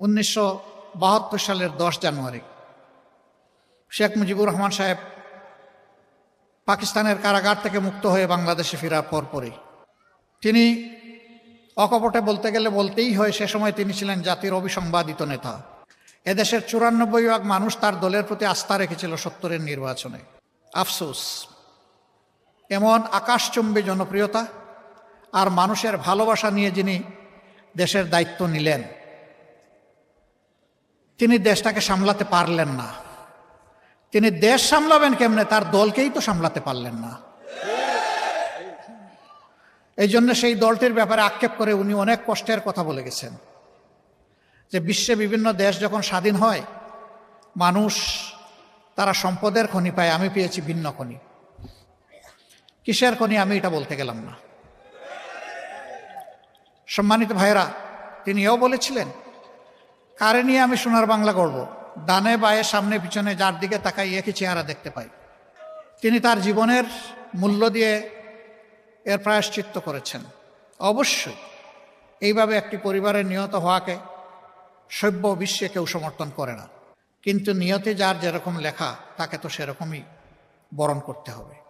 উনিশশো বাহাত্তর সালের দশ জানুয়ারি। শেখ মুজিবুর রহমান সাহেব পাকিস্তানের কারাগার থেকে মুক্ত হয়ে বাংলাদেশে ফেরার পরপরই তিনি অকপটে বলতে গেলে বলতেই হয়, সে সময় তিনি ছিলেন জাতির অবিসংবাদিত নেতা। এদেশের চুরানব্বই ভাগ মানুষ তার দলের প্রতি আস্থা রেখেছিল সত্তরের নির্বাচনে। আফসোস। এমন আকাশচুম্বী জনপ্রিয়তা আর মানুষের ভালোবাসা নিয়ে যিনি দেশের দায়িত্ব নিলেন তিনি দেশটাকে সামলাতে পারলেন না। তিনি দেশ সামলাবেন কেমনে? তার দলকেই তো সামলাতে পারলেন না। এই জন্য সেই দলটির ব্যাপারে আক্ষেপ করে উনি অনেক কষ্টের কথা বলে গেছেন। যে বিশ্বে বিভিন্ন দেশ যখন স্বাধীন হয়, মানুষ তারা সম্পদের খনি পায়, আমি পেয়েছি ভিন্ন খনি। কিসের খনি আমি এটা বলতে গেলাম না। সম্মানিত ভাইরা তিনি এও বলেছিলেন কারে নিয়ে আমি সোনার বাংলা করব? ডানে, বায়ে, সামনে, পিছনে, যার দিকে তাকাই, একই চেহারা দেখতে পাই। তিনি তার জীবনের মূল্য দিয়ে এর প্রায়শ্চিত্ত করেছেন। অবশ্যই, এইভাবে একটি পরিবারের নিহত হওয়াকে সভ্য বিশ্বে কেউ সমর্থন করে না। কিন্তু নিয়তে যার যেরকম লেখা, তাকে তো সেরকমই বরণ করতে হবে।